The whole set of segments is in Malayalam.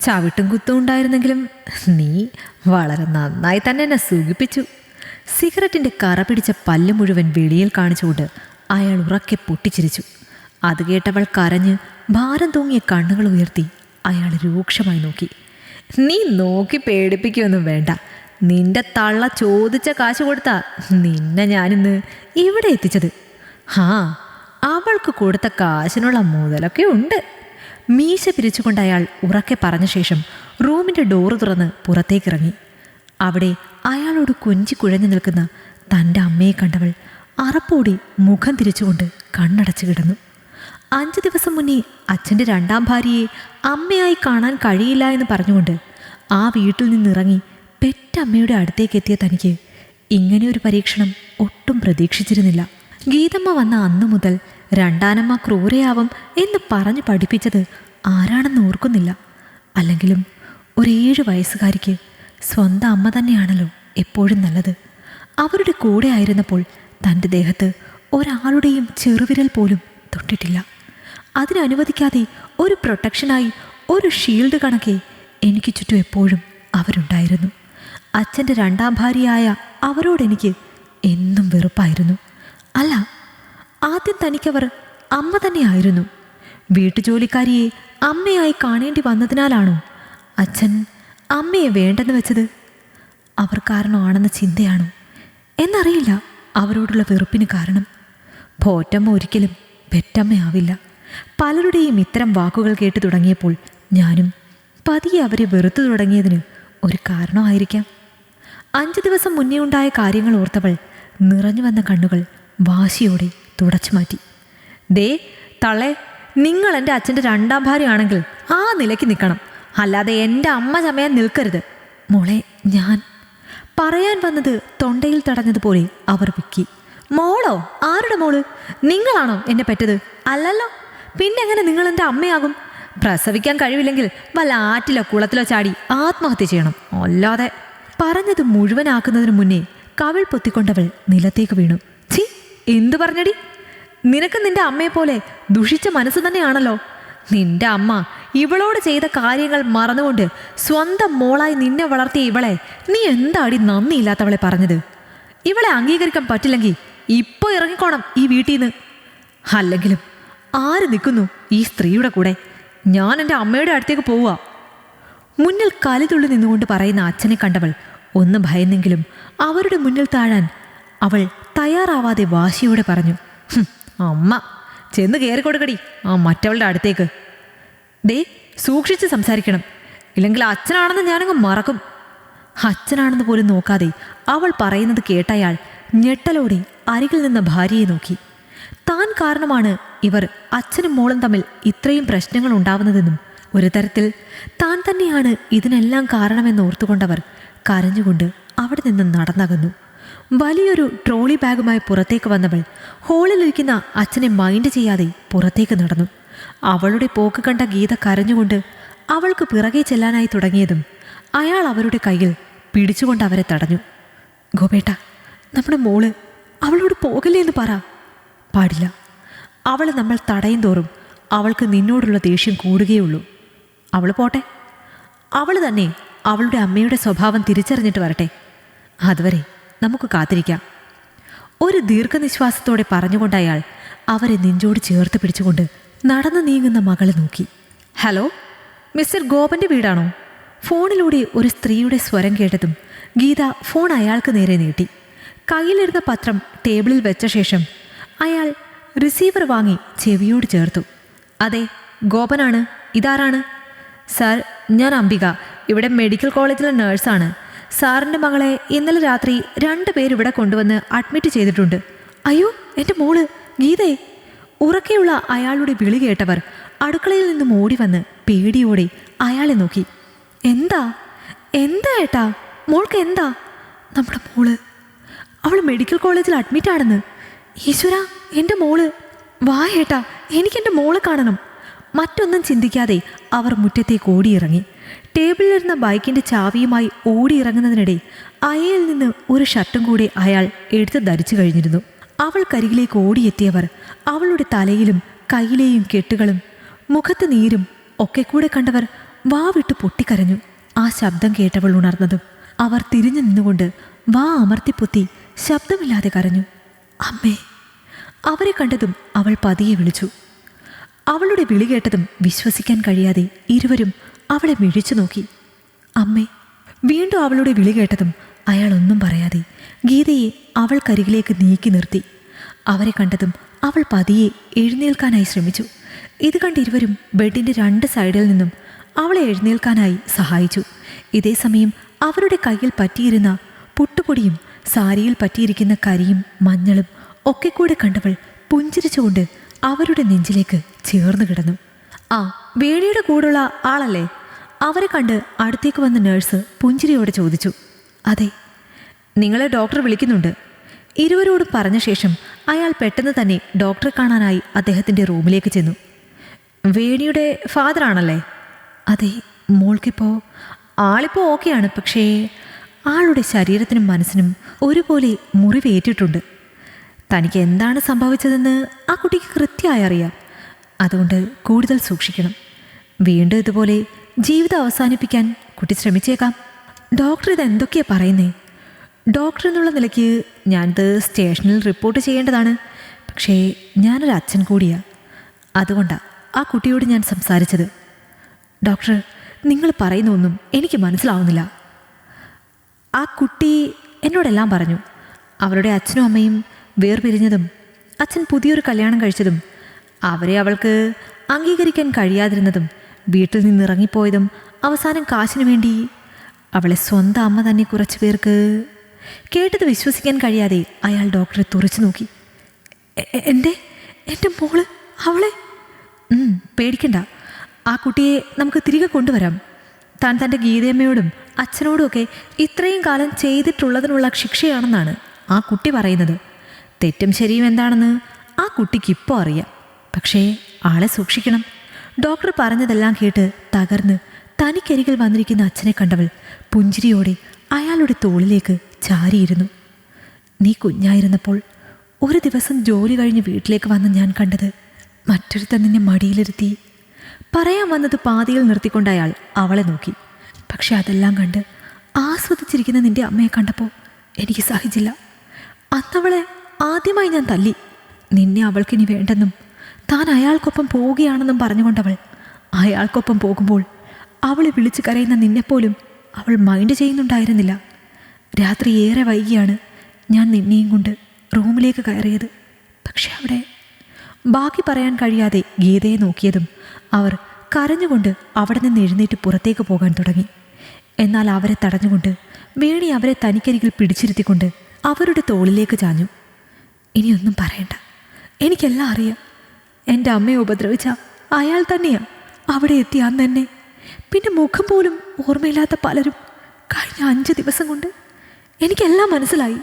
ചവിട്ടും കുത്തും ഉണ്ടായിരുന്നെങ്കിലും നീ വളരെ നന്നായി തന്നെ എന്നെ സൂചിപ്പിച്ചു. സിഗരറ്റിന്റെ കറ പിടിച്ച പല്ല് മുഴുവൻ വെളിയിൽ കാണിച്ചുകൊണ്ട് അയാൾ ഉറക്കെ പൊട്ടിച്ചിരിച്ചു. അത് കേട്ടവൾ കരഞ്ഞ് ഭാരം തൂങ്ങിയ കണ്ണുകൾ ഉയർത്തി അയാൾ രൂക്ഷമായി നോക്കി. നീ നോക്കി പേടിപ്പിക്കുകയൊന്നും വേണ്ട. നിന്റെ തള്ള ചോദിച്ച കാശ് കൊടുത്താ നിന്നെ ഞാനിന്ന് ഇവിടെ എത്തിച്ചത്. ഹാ അവൾക്ക് കൊടുത്ത കാശിനുള്ള മുതലൊക്കെ ഉണ്ട്. മീശ പിരിച്ചുകൊണ്ട് അയാൾ ഉറക്കെ പറഞ്ഞ ശേഷം റൂമിന്റെ ഡോറ് തുറന്ന് പുറത്തേക്കിറങ്ങി. അവിടെ അയാളോട് കൊഞ്ചി കുഴഞ്ഞു നിൽക്കുന്ന തന്റെ അമ്മയെ കണ്ടവൾ അറപ്പോടി മുഖം തിരിച്ചുകൊണ്ട് കണ്ണടച്ചു കിടന്നു. അഞ്ച് ദിവസം മുന്നേ അച്ഛന്റെ രണ്ടാം ഭാര്യയെ അമ്മയായി കാണാൻ കഴിയില്ല എന്ന് പറഞ്ഞുകൊണ്ട് ആ വീട്ടിൽ നിന്നിറങ്ങി പെറ്റമ്മയുടെ അടുത്തേക്ക് എത്തിയ തനിക്ക് ഇങ്ങനെ ഒരു പരീക്ഷണം ഒട്ടും പ്രതീക്ഷിച്ചിരുന്നില്ല. ഗീതമ്മ വന്ന അന്നു മുതൽ രണ്ടാനമ്മ ക്രൂരയാവും എന്ന് പറഞ്ഞു പഠിപ്പിച്ചത് ആരാണെന്ന് ഓർക്കുന്നില്ല. അല്ലെങ്കിലും ഒരു ഏഴ് വയസ്സുകാരിക്ക് സ്വന്തം അമ്മ തന്നെയാണല്ലോ എപ്പോഴും നല്ലത്. അവരുടെ കൂടെ ആയിരുന്നപ്പോൾ തന്റെ ദേഹത്ത് ഒരാളുടെയും ചെറുവിരൽ പോലും തൊട്ടിട്ടില്ല. അതിനനുവദിക്കാതെ ഒരു പ്രൊട്ടക്ഷനായി ഒരു ഷീൽഡ് കണക്കെ എനിക്ക് ചുറ്റും എപ്പോഴും അവരുണ്ടായിരുന്നു. അച്ഛന്റെ രണ്ടാം ഭാര്യയായ അവരോടെനിക്ക് എന്നും വെറുപ്പായിരുന്നു. അല്ല ആദ്യം തനിക്കവർ അമ്മ തന്നെയായിരുന്നു. വീട്ടുജോലിക്കാരിയെ അമ്മയായി കാണേണ്ടി വന്നതിനാലാണോ അച്ഛൻ അമ്മയെ വേണ്ടെന്ന് വെച്ചത്? അവർ കാരണമാണെന്ന ചിന്തയാണോ? എന്നറിയില്ല അവരോടുള്ള വെറുപ്പിന് കാരണം. പോറ്റമ്മ ഒരിക്കലും പെറ്റമ്മയാവില്ല. പലരുടെയും ഇത്തരം വാക്കുകൾ കേട്ടു തുടങ്ങിയപ്പോൾ ഞാനും പതിയെ അവരെ വെറുത്തു തുടങ്ങിയതിന് ഒരു കാരണമായിരിക്കാം. അഞ്ചു ദിവസം മുന്നേ ഉണ്ടായ കാര്യങ്ങൾ ഓർത്തവൾ നിറഞ്ഞു വന്ന കണ്ണുകൾ വാശിയോടെ തുടച്ചു മാറ്റി. ദേ തളെ നിങ്ങൾ എന്റെ അച്ഛന്റെ രണ്ടാം ഭാര്യയാണെങ്കിൽ ആ നിലയ്ക്ക് നിൽക്കണം. അല്ലാതെ എന്റെ അമ്മ ചമയാൻ നിൽക്കരുത്. മോളെ ഞാൻ പറയാൻ വന്നത് തൊണ്ടയിൽ തടഞ്ഞതുപോലെ അവർ വിക്കി. മോളോ ആരുടെ മോൾ? നിങ്ങളാണോ എന്നെ പെറ്റത്? അല്ലല്ലോ പിന്നെ എങ്ങനെ നിങ്ങൾ എന്റെ അമ്മയാകും? പ്രസവിക്കാൻ കഴിവില്ലെങ്കിൽ വല്ല ആറ്റിലോ കുളത്തിലോ ചാടി ആത്മഹത്യ ചെയ്യണം. അല്ലാതെ പറഞ്ഞത് മുഴുവനാക്കുന്നതിന് മുന്നേ കവിൾ പൊത്തിക്കൊണ്ടവൾ നിലത്തേക്ക് വീണു. ചി എന്തു പറഞ്ഞടി? നിനക്ക് നിന്റെ അമ്മയെ പോലെ ദുഷിച്ച മനസ്സ് തന്നെയാണല്ലോ. നിന്റെ അമ്മ ഇവളോട് ചെയ്ത കാര്യങ്ങൾ മറന്നുകൊണ്ട് സ്വന്തം മോളായി നിന്നെ വളർത്തിയ ഇവളെ നീ എന്താടി നന്ദിയില്ലാത്തവളെ പറഞ്ഞത്? ഇവളെ അംഗീകരിക്കാൻ പറ്റില്ലെങ്കിൽ ഇപ്പൊ ഇറങ്ങിക്കോണം ഈ വീട്ടിൽ നിന്ന് അല്ലെങ്കിലും ആര് നിൽക്കുന്നു ഈ സ്ത്രീയുടെ കൂടെ? ഞാൻ എന്റെ അമ്മയുടെ അടുത്തേക്ക് പോവുക. മുന്നിൽ കലിതുള്ളി നിന്നുകൊണ്ട് പറയുന്ന അച്ഛനെ കണ്ടവൾ ഒന്ന് ഭയന്നെങ്കിലും അവരുടെ മുന്നിൽ താഴാൻ അവൾ തയ്യാറാവാതെ വാശിയോടെ പറഞ്ഞു "ഹും, അമ്മ ചെന്ന് കയറി കൊടുക്കടി. ആ മറ്റവളുടെ അടുത്തേക്ക്. ദേ സൂക്ഷിച്ച് സംസാരിക്കണം. ഇല്ലെങ്കിൽ അച്ഛനാണെന്ന് ഞാനങ്ങ് മറക്കും. അച്ഛനാണെന്ന് പോലും നോക്കാതെ അവൾ പറയുന്നത് കേട്ടയാൾ ഞെട്ടലോടെ അരികിൽ നിന്ന് ഭാര്യയെ നോക്കി. താൻ കാരണമാണ് ഇവർ അച്ഛനും മോളും തമ്മിൽ ഇത്രയും പ്രശ്നങ്ങൾ ഉണ്ടാവുന്നതെന്നും ഒരു തരത്തിൽ താൻ തന്നെയാണ് ഇതിനെല്ലാം കാരണമെന്ന് ഓർത്തുകൊണ്ടവർ കരഞ്ഞുകൊണ്ട് അവിടെ നിന്ന് നടന്നകന്നു. വലിയൊരു ട്രോളി ബാഗുമായി പുറത്തേക്ക് വന്നവൾ ഹോളിലിരിക്കുന്ന അച്ഛനെ മൈൻഡ് ചെയ്യാതെ പുറത്തേക്ക് നടന്നു. അവളുടെ പോക്ക് കണ്ട ഗീത കരഞ്ഞുകൊണ്ട് അവൾക്ക് പിറകെ ചെല്ലാനായി തുടങ്ങിയതും അയാൾ അവരുടെ കയ്യിൽ പിടിച്ചുകൊണ്ട് അവരെ തടഞ്ഞു. ഗോപേട്ട നമ്മുടെ മോൾ അവളോട് പോകല്ലേ എന്ന് പറ. പാടില്ല. അവളെ നമ്മൾ തടയും തോറും അവൾക്ക് നിന്നോടുള്ള ദേഷ്യം കൂടുകയുള്ളൂ. അവൾ പോട്ടെ. അവൾ തന്നെ അവളുടെ അമ്മയുടെ സ്വഭാവം തിരിച്ചറിഞ്ഞിട്ട് വരട്ടെ. അതുവരെ നമുക്ക് കാത്തിരിക്കാം. ഒരു ദീർഘനിശ്വാസത്തോടെ പറഞ്ഞുകൊണ്ട് അയാൾ അവരെ നെഞ്ചോട് ചേർത്ത് പിടിച്ചുകൊണ്ട് നടന്നു നീങ്ങുന്ന മകളെ നോക്കി. ഹലോ മിസ്റ്റർ ഗോപന്റെ വീടാണോ? ഫോണിലൂടെ ഒരു സ്ത്രീയുടെ സ്വരം കേട്ടതും ഗീത ഫോൺ അയാൾക്ക് നേരെ നീട്ടി. കയ്യിലിരുന്ന പത്രം ടേബിളിൽ വെച്ച ശേഷം അയാൾ റിസീവർ വാങ്ങി ചെവിയോട് ചേർത്തു. അതെ ഗോപനാണ്. ഇതാരാണ്? സാർ ഞാൻ അംബിക. ഇവിടെ മെഡിക്കൽ കോളേജിലെ നേഴ്സാണ്. സാറിന്റെ മകളെ ഇന്നലെ രാത്രി രണ്ട് പേരിവിടെ കൊണ്ടുവന്ന് അഡ്മിറ്റ് ചെയ്തിട്ടുണ്ട്. അയ്യോ എന്റെ മോൾ ഗീതേ. ഉറക്കെയുള്ള അയാളുടെ വിളി കേട്ടവർ അടുക്കളയിൽ നിന്നും ഓടി വന്ന് പേടിയോടെ അയാളെ നോക്കി. എന്താ? എന്താ ഏട്ടാ? മോൾക്ക് എന്താ? നമ്മുടെ മോൾ. അവൾ മെഡിക്കൽ കോളേജിൽ അഡ്മിറ്റ് ആണെന്ന്. ഈശ്വര എന്റെ മോൾ. വാ ഏട്ടാ എനിക്കെന്റെ മോളെ കാണണം. മറ്റൊന്നും ചിന്തിക്കാതെ അവർ മുറ്റത്തേക്ക് ഓടിയിറങ്ങി. ടേബിളിലിരുന്ന ബൈക്കിന്റെ ചാവിയുമായി ഓടിയിറങ്ങുന്നതിനിടെ അയയിൽ നിന്ന് ഒരു ഷർട്ടും കൂടി അയാൾ എടുത്ത് ധരിച്ചു കഴിഞ്ഞിരുന്നു. അവൾ കരികിലേക്ക് ഓടിയെത്തിയവർ അവളുടെ തലയിലും കയ്യിലെയും കെട്ടുകളും മുഖത്ത് നീരും ഒക്കെ കൂടെ കണ്ടവർ വാവിട്ട് പൊട്ടിക്കരഞ്ഞു. ആ ശബ്ദം കേട്ടവൾ ഉണർന്നതും. അവർ തിരിഞ്ഞു നിന്നുകൊണ്ട് വാ അമർത്തിപ്പൊത്തി ശബ്ദമില്ലാതെ കരഞ്ഞു. അമ്മേ അവരെ കണ്ടതും അവൾ പതിയെ വിളിച്ചു. അവളുടെ വിളി കേട്ടതും വിശ്വസിക്കാൻ കഴിയാതെ ഇരുവരും അവളെ മിഴിച്ചു നോക്കി. അമ്മേ വീണ്ടും അവളുടെ വിളി കേട്ടതും അയാൾ ഒന്നും പറയാതെ ഗീതയെ അവൾക്കരികിലേക്ക് നീക്കി നിർത്തി. അവരെ കണ്ടതും അവൾ പതിയെ എഴുന്നേൽക്കാനായി ശ്രമിച്ചു. ഇത് കണ്ട് ഇരുവരും ബെഡിന്റെ രണ്ട് സൈഡിൽ നിന്നും അവളെ എഴുന്നേൽക്കാനായി സഹായിച്ചു. ഇതേസമയം അവരുടെ കയ്യിൽ പറ്റിയിരുന്ന പുട്ടുപൊടിയും സാരിയിൽ പറ്റിയിരിക്കുന്ന കരിയും മഞ്ഞളും ഒക്കെ കൂടെ കണ്ടവൾ പുഞ്ചിരിച്ചുകൊണ്ട് അവരുടെ നെഞ്ചിലേക്ക് ചേർന്ന് കിടന്നു. ആ വേണിയുടെ കൂടുള്ള ആളല്ലേ? അവരെ കണ്ട് അടുത്തേക്ക് വന്ന നേഴ്സ് പുഞ്ചിരിയോടെ ചോദിച്ചു അതെ നിങ്ങളെ ഡോക്ടർ വിളിക്കുന്നുണ്ട്. ഇരുവരോടും പറഞ്ഞ ശേഷം അയാൾ പെട്ടെന്ന് തന്നെ ഡോക്ടറെ കാണാനായി അദ്ദേഹത്തിന്റെ റൂമിലേക്ക് ചെന്നു. വേണിയുടെ ഫാദർ ആണല്ലേ? അതെ മോൾക്കിപ്പോൾ ആളിപ്പോൾ ഓക്കെയാണ് പക്ഷേ ആളുടെ ശരീരത്തിനും മനസ്സിനും ഒരുപോലെ മുറിവേറ്റിട്ടുണ്ട്. തനിക്ക് എന്താണ് സംഭവിച്ചതെന്ന് ആ കുട്ടിക്ക് കൃത്യമായി അറിയാം. അതുകൊണ്ട് കൂടുതൽ സൂക്ഷിക്കണം. വീണ്ടും ഇതുപോലെ ജീവിതം അവസാനിപ്പിക്കാൻ കുട്ടി ശ്രമിച്ചേക്കാം. ഡോക്ടർ ഇത് എന്തൊക്കെയാ പറയുന്നേ? ഡോക്ടർ എന്നുള്ള നിലയ്ക്ക് ഞാനിത് സ്റ്റേഷനിൽ റിപ്പോർട്ട് ചെയ്യേണ്ടതാണ്. പക്ഷേ ഞാനൊരു അച്ഛൻ കൂടിയാ. അതുകൊണ്ടാണ് ആ കുട്ടിയോട് ഞാൻ സംസാരിച്ചത്. ഡോക്ടർ നിങ്ങൾ പറയുന്ന ഒന്നും എനിക്ക് മനസ്സിലാവുന്നില്ല. ആ കുട്ടി എന്നോടെല്ലാം പറഞ്ഞു. അവളുടെ അച്ഛനും അമ്മയും വേർപിരിഞ്ഞതും അച്ഛൻ പുതിയൊരു കല്യാണം കഴിച്ചതും അവരെ അവൾക്ക് അംഗീകരിക്കാൻ കഴിയാതിരുന്നതും വീട്ടിൽ നിന്ന് ഇറങ്ങിപ്പോയതും അവസാനം കാശിനു വേണ്ടി അവളെ സ്വന്തം അമ്മ തന്നെ കുറച്ചു പേർക്ക് കേട്ടത് വിശ്വസിക്കാൻ കഴിയാതെ അയാൾ ഡോക്ടറെ തുറച്ചു നോക്കി. "എ- എ- എന്റെ എന്റെ മോൾ അവളെ? പേടിക്കണ്ട. ആ കുട്ടിയെ നമുക്ക് തിരികെ കൊണ്ടുവരാം. താൻ തന്റെ ഗീതയമ്മയോടും അച്ഛനോടും ഒക്കെ ഇത്രയും കാലം ചെയ്തിട്ടുള്ളതിനുള്ള ശിക്ഷയാണെന്നാണ് ആ കുട്ടി പറയുന്നത്. തെറ്റും ശരിയും എന്താണെന്ന് ആ കുട്ടിക്ക് ഇപ്പോൾ അറിയാം. പക്ഷേ ആളെ സൂക്ഷിക്കണം. ഡോക്ടർ പറഞ്ഞതെല്ലാം കേട്ട് തകർന്ന് തനിക്കരികിൽ വന്നിരിക്കുന്ന അച്ഛനെ കണ്ടവൾ പുഞ്ചിരിയോടെ അയാളുടെ തോളിലേക്ക് ചാരിയിരുന്നു. നീ കുഞ്ഞായിരുന്നപ്പോൾ ഒരു ദിവസം ജോലി കഴിഞ്ഞ് വീട്ടിലേക്ക് വന്ന് ഞാൻ കണ്ടത് മറ്റൊരുത്തൻ നിന്നെ മടിയിലിരുത്തി. പറയാൻ വന്നത് പാതിയിൽ നിർത്തിക്കൊണ്ട് അയാൾ അവളെ നോക്കി. പക്ഷെ അതെല്ലാം കണ്ട് ആസ്വദിച്ചിരിക്കുന്ന നിന്റെ അമ്മയെ കണ്ടപ്പോൾ എനിക്ക് സഹിച്ചില്ല. അന്നവളെ ആദ്യമായി ഞാൻ തല്ലി. നിന്നെ അവൾക്കിനി വേണ്ടെന്നും താൻ അയാൾക്കൊപ്പം പോവുകയാണെന്നും പറഞ്ഞുകൊണ്ടവൾ അയാൾക്കൊപ്പം പോകുമ്പോൾ അവളെ വിളിച്ചു കരയുന്ന നിന്നെപ്പോലും അവൾ മൈൻഡ് ചെയ്യുന്നുണ്ടായിരുന്നില്ല. രാത്രി ഏറെ വൈകിയാണ് ഞാൻ നിന്നെയും കൊണ്ട് റൂമിലേക്ക് കയറിയത്. പക്ഷെ അവിടെ ബാക്കി പറയാൻ കഴിയാതെ ഗീതയെ നോക്കിയതും അവർ കരഞ്ഞുകൊണ്ട് അവിടെ നിന്ന് എഴുന്നേറ്റ് പുറത്തേക്ക് പോകാൻ തുടങ്ങി. എന്നാൽ അവരെ തടഞ്ഞുകൊണ്ട് വേണി അവരെ തനിക്കരികിൽ പിടിച്ചിരുത്തിക്കൊണ്ട് അവരുടെ തോളിലേക്ക് ചാഞ്ഞു. ഇനിയൊന്നും പറയണ്ട. എനിക്കെല്ലാം അറിയാം. എന്റെ അമ്മയെ ഉപദ്രവിച്ച അയാൾ തന്നെയാ അവിടെ എത്തി അന്ന് തന്നെ പിന്നെ മുഖം പോലും ഓർമ്മയില്ലാത്ത പലരും കഴിഞ്ഞ അഞ്ച് ദിവസം കൊണ്ട് എനിക്കെല്ലാം മനസ്സിലായി.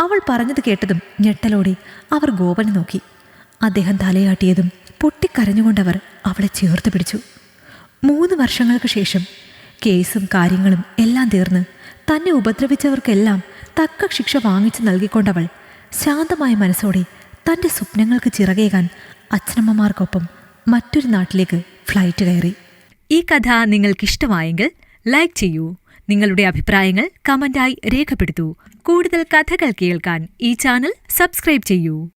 അവൾ പറഞ്ഞത് കേട്ടതും ഞെട്ടലോടെ അവർ ഗോപനെ നോക്കി. അദ്ദേഹം തലയാട്ടിയതും പൊട്ടിക്കരഞ്ഞുകൊണ്ടവർ അവളെ ചേർത്ത് പിടിച്ചു. മൂന്ന് വർഷങ്ങൾക്ക് ശേഷം കേസും കാര്യങ്ങളും എല്ലാം തീർന്ന് തന്നെ ഉപദ്രവിച്ചവർക്കെല്ലാം തക്ക ശിക്ഷ വാങ്ങിച്ചു നൽകിക്കൊണ്ടവൾ ശാന്തമായ മനസ്സോടെ തന്റെ സ്വപ്നങ്ങൾക്ക് ചിറകേകാൻ അച്ഛനമ്മമാർക്കൊപ്പം മറ്റൊരു നാട്ടിലേക്ക് ഫ്ലൈറ്റ് കയറി. ഈ കഥ നിങ്ങൾക്കിഷ്ടമായെങ്കിൽ ലൈക്ക് ചെയ്യൂ. നിങ്ങളുടെ അഭിപ്രായങ്ങൾ കമന്റായി രേഖപ്പെടുത്തൂ. കൂടുതൽ കഥകൾ കേൾക്കാൻ ഈ ചാനൽ സബ്സ്ക്രൈബ് ചെയ്യൂ.